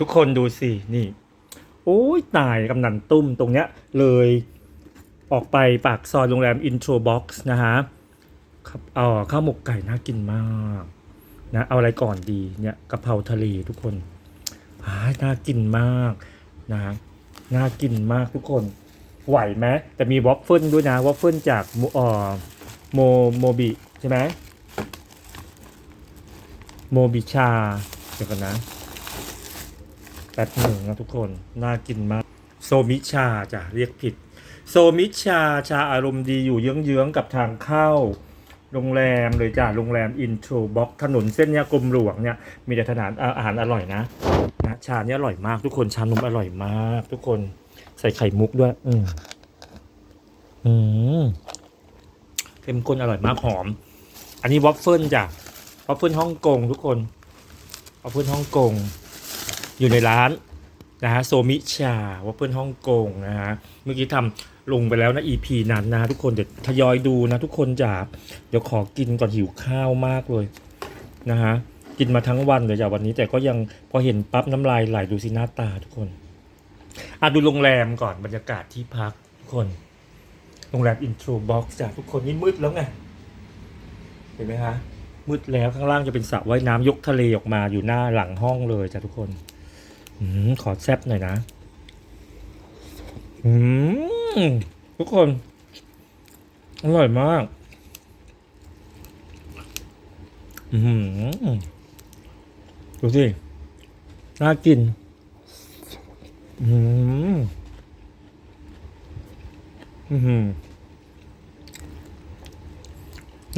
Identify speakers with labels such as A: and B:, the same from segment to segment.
A: ทุกคนดูสินี่ โอ้ยตายกำนันตุ้มตรงเนี้ยเลยออกไปปากซอยโรงแรมอินโทรบ็อกซ์นะฮะครับเออข้าวหมกไก่น่ากินมากนะเอาอะไรก่อนดีเนี่ยกะเพราทะเลทุกคนอ้าน่ากินมากนะน่ากินมากทุกคน ไหวไหมแต่มีวอฟเฟิลด้วยนะวอฟเฟิลจากโมเอ่อโมโมบิใช่ไหมโมบิชาเดี๋ยวกันนะ ป๊บหนึ่งนะทุกคน น่ากินมาก โซมิชาจะเรียกผิด โซมิชาชาอารมณ์ดีอยู่เยื้องๆกับทางเข้า โรงแรมเลยจ้ะโรงแรมอินโทรบ็อกถนนเส้นเนี้ยกรมหลวงเนี่ยมีแต่ถนานอาหารอร่อยนะนะชาเนี้ยอร่อยมากทุกคนชานมอร่อยมาก ทุกคนใส่ไข่มุกด้วย อืมอืมเข้มข้นอร่อยมากหอม อันนี้วอฟเฟิลจ้ะวอฟเฟิลฮ่องกงทุกคนวอฟเฟิลฮ่องกง อยู่ในร้านนะฮะโซมิชาวอฟเฟิลฮ่องกงนะฮะเมื่อกี้ทำลงไปแล้วนะ EP นั้นนะทุกคนเดี๋ยวทยอยดูนะทุกคนจ๋าเดี๋ยวขอกินก่อนหิวข้าวมากเลยนะฮะกินมาทั้งวันเลยจ้ะวันนี้แต่ก็ยังพอเห็นปั๊บน้ำลายไหลดูสิหน้าตาทุกคนอะดูโรงแรมก่อนบรรยากาศที่พักทุกคน โรงแรมอินโทรบ็อกซ์จ้ะทุกคนนี่มืดแล้วไงเห็นไหมคะมืดแล้วข้างล่างจะเป็นสระว่ายน้ำยกทะเลออกมาอยู่หน้าหลังห้องเลยจ้ะทุกคน อืมขอแซบหน่อยนะ อืมทุกคน อร่อยมาก อืมดูสิ น่ากิน อืมอืม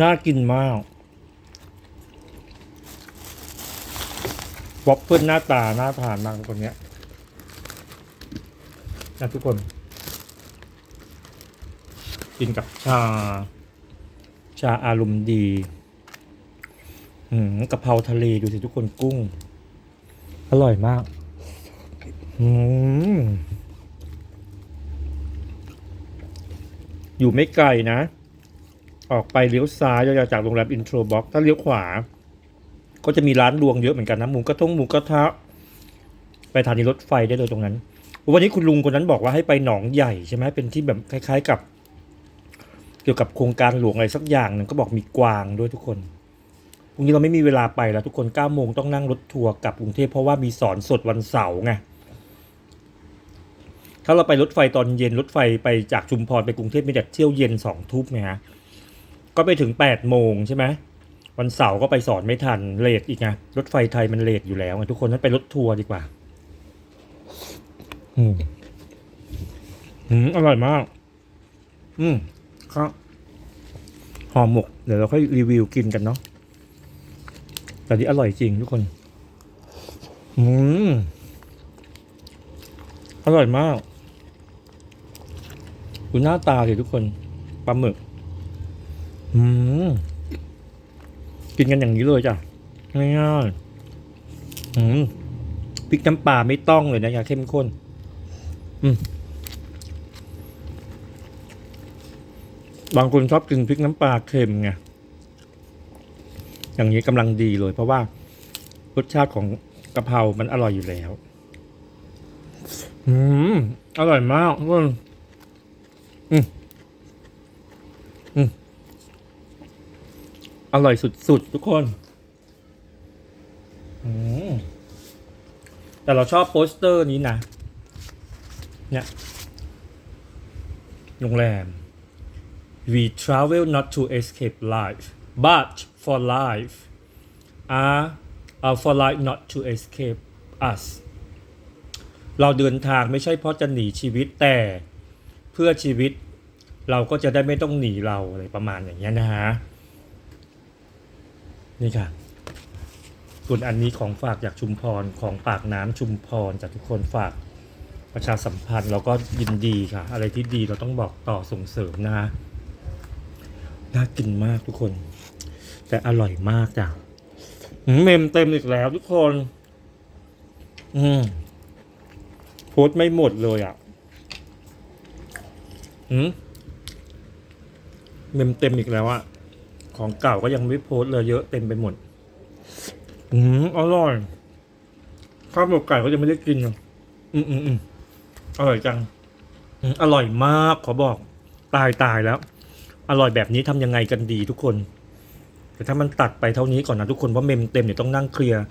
A: น่ากินมาก วอฟเฟิลหน้าตาน่าทานมากคนเนี้ยนะทุกคน กินกับชา ชาอารมณ์ดี อืมกะเพราทะเลดูสิทุกคนกุ้ง อร่อยมาก อืมอยู่ไม่ไกลนะ ออกไปเลี้ยวซ้ายจากโรงแรมอินโทรบ็อกถ้าเลี้ยวขวา ก็จะมีร้านรวงเยอะเหมือนกันนะหมูกระทงหมูกระทะไปทานที่รถไฟได้เลยตรงนั้น วันนี้คุณลุงคนนั้นบอกว่าให้ไปหนองใหญ่ใช่ไหมเป็นที่แบบคล้าย ๆกับ เกี่ยวกับโครงการหลวงอะไรสักอย่างหนึ่งก็บอกมีกวางด้วยทุกคนพรุ่งนี้เราไม่มีเวลาไปแล้วทุกคนเก้าโมงต้องนั่งรถทัวร์กลับกรุงเทพเพราะว่ามีสอนสดวันเสาร์ไงถ้าเราไปรถไฟตอนเย็นรถไฟไปจากชุมพรไปกรุงเทพมีแต่เที่ยวเย็นสองทุ่มไงฮะก็ไปถึงแปดโมงใช่ไหม วันเสาร์ก็ไปสอนไม่ทันเลทอีกไงรถไฟไทยมันเลทอยู่แล้วทุกคนนั้นไปรถทัวร์ดีกว่า อืมอืมอร่อยมาก อืมครับห่อหมก เดี๋ยวเราค่อยรีวิวกินกันเนาะแต่ที่อร่อยจริงทุกคน อืม อร่อยมากดูหน้าตาสิทุกคน ปลาหมึก อืม กินกันอย่างนี้เลยจ้ะง่ายๆอืมพริกน้ำปลาไม่ต้องเลยนะอย่าเข้มข้น อืมบางคนชอบกินพริกน้ำปลาเค็มไงอย่างนี้กำลังดีเลย เพราะว่ารสชาติของกะเพรา มันอร่อยอยู่แล้ว อืม อร่อยมากทุกคนอืมอืม อร่อยสุดๆ ทุกคนอแต่เราชอบโปสเตอร์นี้นะ เนี่ย โรงแรม we travel not to escape life but for life are uh, for life not to escape us เราเดินทางไม่ใช่เพราะจะหนีชีวิตแต่เพื่อชีวิตเราก็จะได้ไม่ต้องหนีเราอะไรประมาณอย่างเงี้ยนะฮะ นี่ค่ะ ส่วนอันนี้ของฝากจากชุมพรของปากน้ำชุมพรจากทุกคนฝากประชาสัมพันธ์เราก็ยินดีค่ะ อะไรที่ดีเราต้องบอกต่อส่งเสริมนะฮะน่ากินมากทุกคน แต่อร่อยมากจ้ะเมมเต็มอีกแล้วทุกคน อืมโพสไม่หมดเลยอะอืมเมมเต็มอีกแล้วอะ ของเก่าก็ยังไม่โพสเลยเยอะเต็มไปหมด อืมอร่อยข้าวหมกไก่เขาจะไม่ได้กินอะอืมอืมอืมอร่อยจังอืมอร่อยมากขอบอก ตายตายแล้ว อร่อยแบบนี้ทำยังไงกันดีทุกคน แต่ถ้ามันตัดไปเท่านี้ก่อนนะทุกคนเพราะเมมเต็มเนี่ยต้องนั่งเคลียร์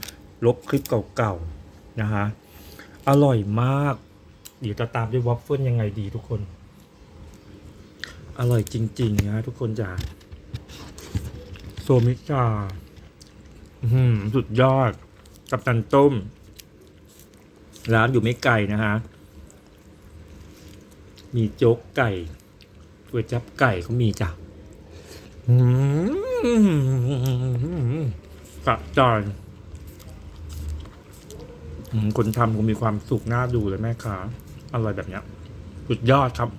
A: ลบคลิปเก่าๆนะฮะอร่อยมาก เดี๋ยวจะตามด้วยวอฟเฟิลยังไงดีทุกคน อร่อยจริง ๆ นะทุกคนจ้า มิจาอื้อหือสุดยอด กับตันต้ม ร้านอยู่ไม่ไกลนะฮะ มีโจ๊กไก่ก๋วยจับไก่เขามีจ้ะกระจอืมคนทำคงมีความสุขน่าดูเลยแม่ค้าอร่อยแบบเนี้ย สุดยอดครับ